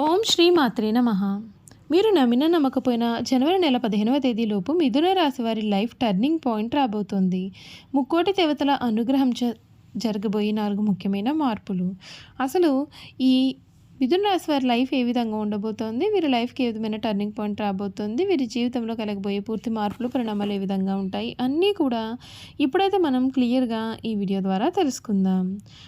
ఓం శ్రీ మాత్రే నమ. మీరు నమ్మిన నమ్మకపోయినా జనవరి నెల పదిహేనవ తేదీలోపు మిథున రాశి వారి లైఫ్ టర్నింగ్ పాయింట్ రాబోతోంది. ముక్కోటి దేవతల అనుగ్రహం జ జరగబోయే నాలుగు ముఖ్యమైన మార్పులు. అసలు ఈ మిథున రాశి వారి లైఫ్ ఏ విధంగా ఉండబోతోంది? వీరి లైఫ్కి ఏ విధమైన టర్నింగ్ పాయింట్ రాబోతోంది? వీరి జీవితంలో కలగబోయే పూర్తి మార్పులు పరిణామాలు ఏ విధంగా ఉంటాయి? అన్నీ కూడా ఇప్పుడైతే మనం క్లియర్గా ఈ వీడియో ద్వారా తెలుసుకుందాం.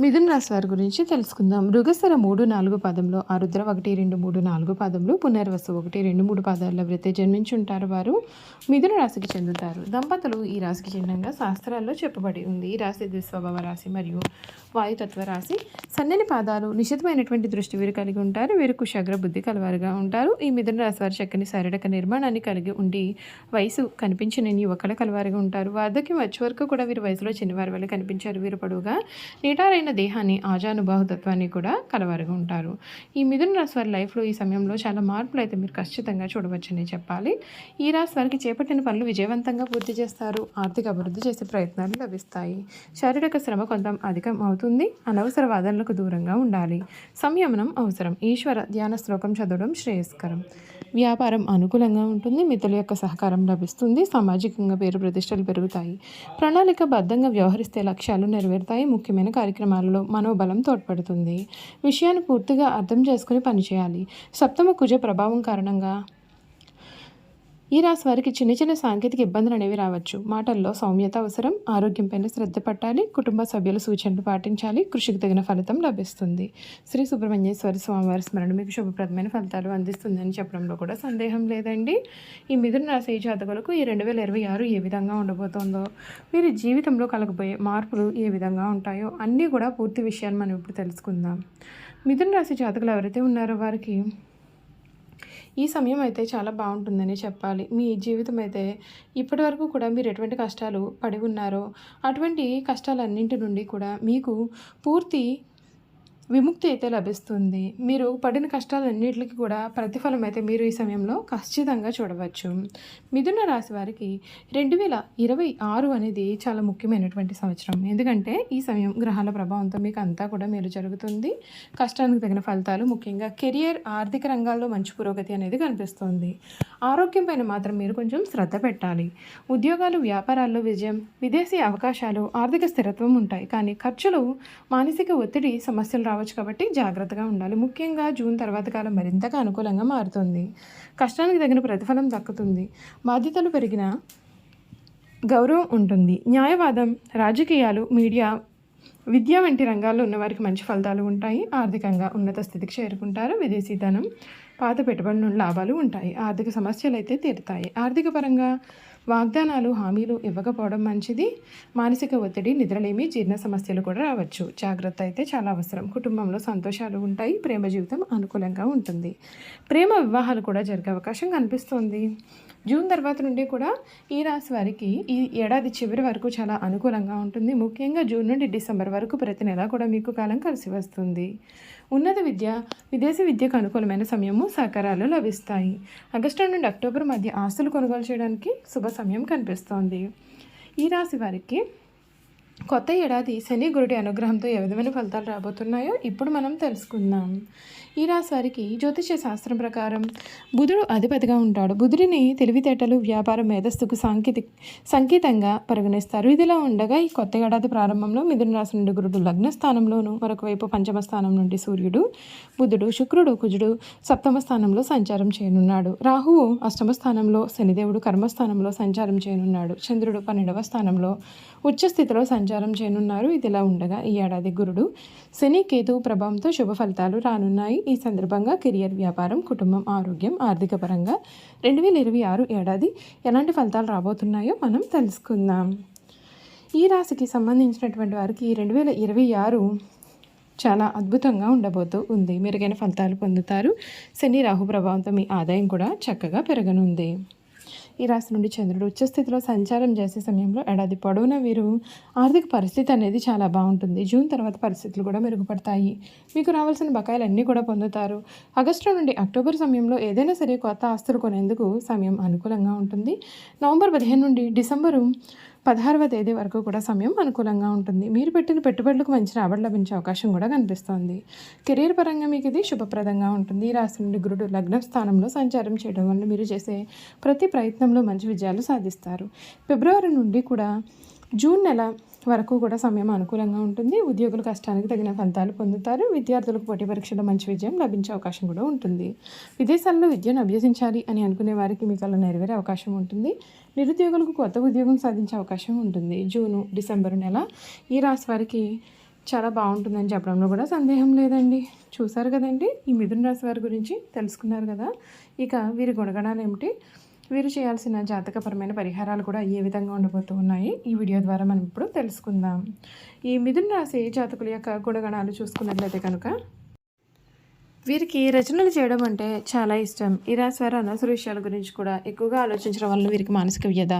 మిథున రాశి వారి గురించి తెలుసుకుందాం. మృగశర మూడు నాలుగు పదంలో ఆరుద్ర ఒకటి రెండు మూడు నాలుగు పదంలో పునర్వసు ఒకటి రెండు మూడు పదాల్లో వృత్తి జన్మించి ఉంటారు వారు. మిథున రాశికి చెందుతారు. దంపతులు ఈ రాశికి చిహ్నంగా శాస్త్రాల్లో చెప్పబడి ఉంది. ఈ రాశి ద్విస్వభావ రాశి మరియు వాయుతత్వ రాశి. సన్నని పాదాలు నిశితమైనటువంటి దృష్టి వీరు కలిగి ఉంటారు. వీరు కుశగ్ర బుద్ధి కలవారుగా ఉంటారు. ఈ మిథున రాశి వారి చక్కని శారీరక నిర్మాణాన్ని కలిగి ఉండి వయసు కనిపించిన యువకుల కలవారుగా ఉంటారు. వార్ధక్యం వచ్చే వరకు కూడా వీరు వయసులో చిన్నవారి వల్ల కనిపించారు. వీరు పొడవుగా నిటారైన దేహాన్ని ఆజానుబాహుతత్వాన్ని కూడా కలవారుగా ఉంటారు ఈ మిథున రాశి వారి లైఫ్లో ఈ సమయంలో చాలా మార్పులు అయితే మీరు ఖచ్చితంగా చూడవచ్చని చెప్పాలి. ఈ రాశి వారికి చేపట్టిన పనులు విజయవంతంగా పూర్తి చేస్తారు. ఆర్థిక అభివృద్ధి చేసే ప్రయత్నాలు లభిస్తాయి. శారీరక శ్రమ కొంత అధికం అవుతుంది. అనవసర వాదనలకు దూరంగా ఉండాలి. సంయమనం అవసరం. ఈశ్వర ధ్యాన శ్లోకం చదవడం శ్రేయస్కరం. వ్యాపారం అనుకూలంగా ఉంటుంది. మిత్రుల యొక్క సహకారం లభిస్తుంది. సామాజికంగా పేరు ప్రతిష్టలు పెరుగుతాయి. ప్రణాళికబద్ధంగా వ్యవహరిస్తే లక్ష్యాలు నెరవేరుతాయి. ముఖ్యమైన కార్యక్రమాలు కార్యక్రమాలలో మనోబలం తోడ్పడుతుంది. విషయాన్ని పూర్తిగా అర్థం చేసుకుని పనిచేయాలి. సప్తమ కుజ ప్రభావం కారణంగా ఈ రాశి వారికి చిన్న చిన్న సాంకేతిక ఇబ్బందులు అనేవి రావచ్చు. మాటల్లో సౌమ్యత అవసరం ఆరోగ్యంపైన శ్రద్ధ పట్టాలి కుటుంబ సభ్యుల సూచనలు పాటించాలి కృషికి తగిన ఫలితం లభిస్తుంది. శ్రీ సుబ్రహ్మణ్యేశ్వర స్వామివారి స్మరణ మీకు శుభప్రదమైన ఫలితాలు అందిస్తుందని చెప్పడంలో కూడా సందేహం లేదండి. ఈ మిథున రాశి జాతకులకు ఈ రెండు వేల ఇరవై ఆరు ఏ విధంగా ఉండబోతోందో వీరి జీవితంలో కలగబోయే మార్పులు ఏ విధంగా ఉంటాయో అన్నీ కూడా పూర్తి విషయాలు మనం ఇప్పుడు తెలుసుకుందాం. మిథున రాశి జాతకులు ఎవరైతే ఉన్నారో వారికి ఈ సమయం అయితే చాలా బాగుంటుందని చెప్పాలి. మీ జీవితం అయితే ఇప్పటి వరకు కూడా మీరు ఎటువంటి కష్టాలు పడి ఉన్నారో అటువంటి కష్టాలన్నింటి నుండి కూడా మీకు పూర్తి విముక్తి అయితే లభిస్తుంది. మీరు పడిన కష్టాలన్నింటికి కూడా ప్రతిఫలం అయితే మీరు ఈ సమయంలో ఖచ్చితంగా చూడవచ్చు. మిథున రాశి వారికి రెండు వేల ఇరవై ఆరు అనేది చాలా ముఖ్యమైనటువంటి సంవత్సరం. ఎందుకంటే ఈ సమయం గ్రహాల ప్రభావంతో మీకు అంతా కూడా మేలు జరుగుతుంది. కష్టానికి తగిన ఫలితాలు ముఖ్యంగా కెరియర్ ఆర్థిక రంగాల్లో మంచి పురోగతి అనేది కనిపిస్తుంది. ఆరోగ్యం పైన మాత్రం మీరు కొంచెం శ్రద్ధ పెట్టాలి. ఉద్యోగాలు వ్యాపారాల్లో విజయం విదేశీ అవకాశాలు ఆర్థిక స్థిరత్వం ఉంటాయి. కానీ ఖర్చులు మానసిక ఒత్తిడి సమస్యలు రావడం రావచ్చు కాబట్టి జాగ్రత్తగా ఉండాలి. ముఖ్యంగా జూన్ తర్వాత కాలం మరింతగా అనుకూలంగా మారుతుంది. కష్టానికి తగిన ప్రతిఫలం దక్కుతుంది. బాధ్యతలు పెరిగిన గౌరవం ఉంటుంది. న్యాయవాదం రాజకీయాలు మీడియా విద్య వంటి రంగాల్లో ఉన్నవారికి మంచి ఫలితాలు ఉంటాయి. ఆర్థికంగా ఉన్నత స్థితికి చేరుకుంటారు. విదేశీధనం పాత పెట్టుబడి నుండి లాభాలు ఉంటాయి. ఆర్థిక సమస్యలు అయితే తీరుతాయి. ఆర్థిక పరంగా వాగ్దానాలు హామీలు ఇవ్వకపోవడం మంచిది. మానసిక ఒత్తిడి నిద్రలేమి జీర్ణ సమస్యలు కూడా రావచ్చు. జాగ్రత్త అయితే చాలా అవసరం. కుటుంబంలో సంతోషాలు ఉంటాయి ప్రేమ జీవితం అనుకూలంగా ఉంటుంది. ప్రేమ వివాహాలు కూడా జరిగే అవకాశం కనిపిస్తుంది. జూన్ తర్వాత నుండి కూడా ఈ రాశి వారికి ఈ ఏడాది చివరి వరకు చాలా అనుకూలంగా ఉంటుంది. ముఖ్యంగా జూన్ నుండి డిసెంబర్ వరకు ప్రతి నెల కూడా మీకు కాలం కలిసి వస్తుంది. ఉన్నత విద్య విదేశీ విద్యకు అనుకూలమైన సమయము సహకారాలు లభిస్తాయి. ఆగస్టు నుండి అక్టోబర్ మధ్య ఆస్తులు కొనుగోలు చేయడానికి శుభ సమయం కనిపిస్తోంది. ఈ రాశి వారికి కొత్త ఏడాది శని గురుడి అనుగ్రహంతో ఏ విధమైన ఫలితాలు రాబోతున్నాయో ఇప్పుడు మనం తెలుసుకుందాం. ఈ రాశి వారికి జ్యోతిష శాస్త్రం ప్రకారం బుధుడు అధిపతిగా ఉంటాడు. బుధుడిని తెలివితేటలు వ్యాపారం మేధస్సుకు సాంకేతిక సంకేతంగా పరిగణిస్తారు. ఇదిలా ఉండగా ఈ కొత్త ఏడాది ప్రారంభంలో మిథున రాశి నుండి గురుడు లగ్న స్థానంలోను మరొక వైపు పంచమ స్థానం నుండి సూర్యుడు బుధుడు శుక్రుడు కుజుడు సప్తమ స్థానంలో సంచారం చేయనున్నాడు. రాహువు అష్టమ స్థానంలో శనిదేవుడు కర్మస్థానంలో సంచారం చేయనున్నాడు. చంద్రుడు పన్నెండవ స్థానంలో ఉచ్చస్థితిలో స్థితిలో సంచారం చేయనున్నారు. ఇదిలా ఉండగా ఈ ఏడాది గురుడు శని కేతు ప్రభావంతో శుభ ఫలితాలు రానున్నాయి. ఈ సందర్భంగా కెరియర్ వ్యాపారం కుటుంబం ఆరోగ్యం ఆర్థిక పరంగా రెండు వేల ఇరవై ఆరు ఏడాది ఎలాంటి ఫలితాలు రాబోతున్నాయో మనం తెలుసుకుందాం. ఈ రాశికి సంబంధించినటువంటి వారికి రెండు వేల ఇరవై ఆరు చాలా అద్భుతంగా ఉండబోతూ ఉంది. మెరుగైన ఫలితాలు పొందుతారు. శని రాహు ప్రభావంతో మీ ఆదాయం కూడా చక్కగా పెరగనుంది. ఈ రాశి నుండి చంద్రుడు ఉచ్చస్థితిలో సంచారం చేసే సమయంలో ఏడాది పొడవునా వీరు ఆర్థిక పరిస్థితి అనేది చాలా బాగుంటుంది. జూన్ తర్వాత పరిస్థితులు కూడా మెరుగుపడతాయి. మీకు రావాల్సిన బకాయిలు అన్నీ కూడా పొందుతారు. ఆగస్టు నుండి అక్టోబర్ సమయంలో ఏదైనా సరే కొత్త ఆస్తులు కొనేందుకు సమయం అనుకూలంగా ఉంటుంది. నవంబర్ పదిహేను నుండి డిసెంబరు పదహారవ తేదీ వరకు కూడా సమయం అనుకూలంగా ఉంటుంది. మీరు పెట్టిన పెట్టుబడులకు మంచి రాబడి లభించే అవకాశం కూడా కనిపిస్తోంది. కెరీర్ పరంగా మీకు ఇది శుభప్రదంగా ఉంటుంది. ఈ రాశి నుండి గురుడు లగ్న స్థానంలో సంచారం చేయడం వల్ల మీరు చేసే ప్రతి ప్రయత్నంలో మంచి విజయాలు సాధిస్తారు. ఫిబ్రవరి నుండి కూడా జూన్ నెల వరకు కూడా సమయం అనుకూలంగా ఉంటుంది. ఉద్యోగులు కష్టానికి తగిన ఫలితాలు పొందుతారు. విద్యార్థులకు పోటీ పరీక్షలో మంచి విజయం లభించే అవకాశం కూడా ఉంటుంది. విదేశాల్లో విద్యను అభ్యసించాలి అని అనుకునే వారికి మీకు అలా నెరవేరే అవకాశం ఉంటుంది. నిరుద్యోగులకు కొత్త ఉద్యోగం సాధించే అవకాశం ఉంటుంది. జూను డిసెంబరు నెల ఈ రాశి వారికి చాలా బాగుంటుందని చెప్పడంలో కూడా సందేహం లేదండి. చూసారు కదండి? ఈ మిథున రాశి వారి గురించి తెలుసుకున్నారు కదా? ఇక వీరి గుణగణాలు ఏమిటి వీరు చేయాల్సిన జాతకపరమైన పరిహారాలు కూడా ఏ విధంగా ఉండబోతూ ఉన్నాయి? ఈ వీడియో ద్వారా మనం ఇప్పుడు తెలుసుకుందాం. ఈ మిథున రాశి జాతకుల యొక్క గుణగణాలు చూసుకున్నట్లయితే కనుక వీరికి రచనలు చేయడం అంటే చాలా ఇష్టం. ఈ రాశి వారు అనవసర విషయాల గురించి కూడా ఎక్కువగా ఆలోచించడం వల్ల వీరికి మానసిక వ్యధ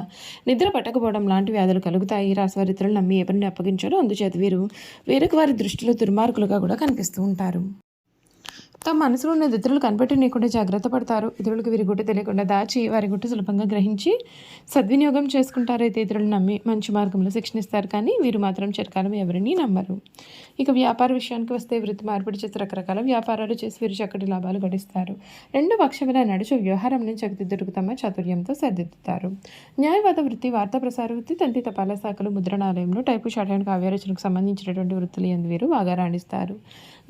నిద్ర పట్టకపోవడం లాంటి వ్యాధులు కలుగుతాయి. ఈ రాశి వారి ఇతరులు నమ్మి ఏ పనిని అప్పగించారో అందుచేత వీరు వేరొక వారి దృష్టిలో దుర్మార్గులుగా కూడా కనిపిస్తూ ఉంటారు. తమ మనసులో ఉన్న ఇతరులు కనిపెట్టనీయకుండా జాగ్రత్త పడతారు. ఇతరులకు వీరి గుట్టు తెలియకుండా దాచి వారి గుట్టు సులభంగా గ్రహించి సద్వినియోగం చేసుకుంటారు అయితే ఇతరులు నమ్మి మంచి మార్గంలో శిక్షణిస్తారు కానీ వీరు మాత్రం చిరకాలం ఎవరిని నమ్మరు. ఇక వ్యాపార విషయానికి వస్తే వృత్తి మార్పిడి చేసి రకరకాల వ్యాపారాలు చేసి వీరు చక్కటి లాభాలు గడిస్తారు. రెండు పక్షముల నడుచు వ్యవహారం నుంచి చక్కదిద్దుకు తమ చాతుర్యంతో సరిదిద్దుతారు. న్యాయవాద వృత్తి వార్తా ప్రసార వృత్తి తంతి తపాలా శాఖలు ముద్రణాలయంలో టైపు షార్ట్ కావ్యరచనకు సంబంధించినటువంటి వృత్తులు ఎందు వీరు బాగా రాణిస్తారు.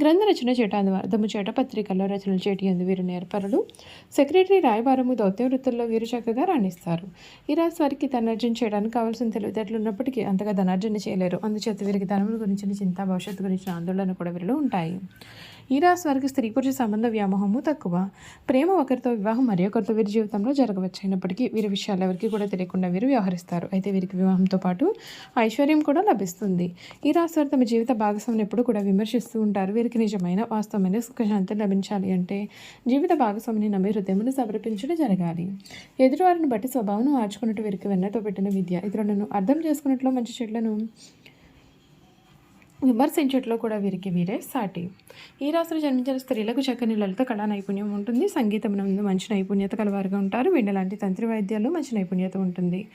గ్రంథ రచన చేట అర్థము చేట పత్రికల్లో రచనలు చేటి ఎందు వీరు నేర్పరులు. సెక్రటరీ రాయబారము దౌత్య వృత్తుల్లో వీరు చక్కగా రాణిస్తారు. ఈ రాశి వారికి ధనార్జన చేయడానికి కావాల్సిన తెలివితేటలు ఉన్నప్పటికీ అంతగా ధనార్జన చేయలేరు. అందుచేత వీరికి ధనముల గురించిన చింత భవిష్యత్తు గురించిన ఆందోళన కూడా వీరిలో ఉంటాయి. ఈ రాశి వారికి స్త్రీ పురుష సంబంధ వ్యామోహము తక్కువ. ప్రేమ ఒకరితో వివాహం మరి ఒకరితో వీరి జీవితంలో జరగవచ్చు అయినప్పటికీ వీరి విషయాలు ఎవరికి కూడా తెలియకుండా వీరు వ్యవహరిస్తారు. అయితే వీరికి వివాహంతో పాటు ఐశ్వర్యం కూడా లభిస్తుంది. ఈ రాశి వారు తమ జీవిత భాగస్వామిని ఎప్పుడు కూడా విమర్శిస్తూ ఉంటారు. వీరికి నిజమైన వాస్తవమైన సుఖశాంతి లభించాలి అంటే జీవిత భాగస్వామిని నమ్మి హృదయమును సమర్పించడం జరగాలి. ఎదుటివారిని బట్టి స్వభావం మార్చుకున్నట్టు వీరికి వెన్నతో పెట్టిన విద్య. ఇతరులను అర్థం చేసుకున్నట్లు మంచి చెట్లను విమర్శించట్లో కూడా వీరికి వీరే సాటి. ఈ రాశిలో జన్మించిన స్త్రీలకు చక్కని లలిత కళా నైపుణ్యం ఉంటుంది. సంగీతం నందు మంచి నైపుణ్యత కలవారుగా ఉంటారు. వీళ్ళ లాంటి తంత్రి వాయిద్యాల్లో మంచి నైపుణ్యత ఉంటుంది.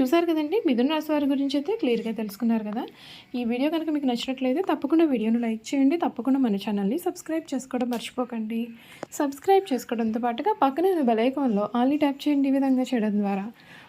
చూసారు కదండి? మిథున రాశి వారి గురించి అయితే క్లియర్గా తెలుసుకున్నారు కదా? ఈ వీడియో కనుక మీకు నచ్చినట్లయితే తప్పకుండా వీడియోను లైక్ చేయండి. తప్పకుండా మన ఛానల్ని సబ్స్క్రైబ్ చేసుకోవడం మర్చిపోకండి. సబ్స్క్రైబ్ చేసుకోవడంతో పాటుగా పక్కనే ఉన్న బెలైకాన్లో ఆల్ని ట్యాప్ చేయండి ఈ విధంగా చేయడం ద్వారా.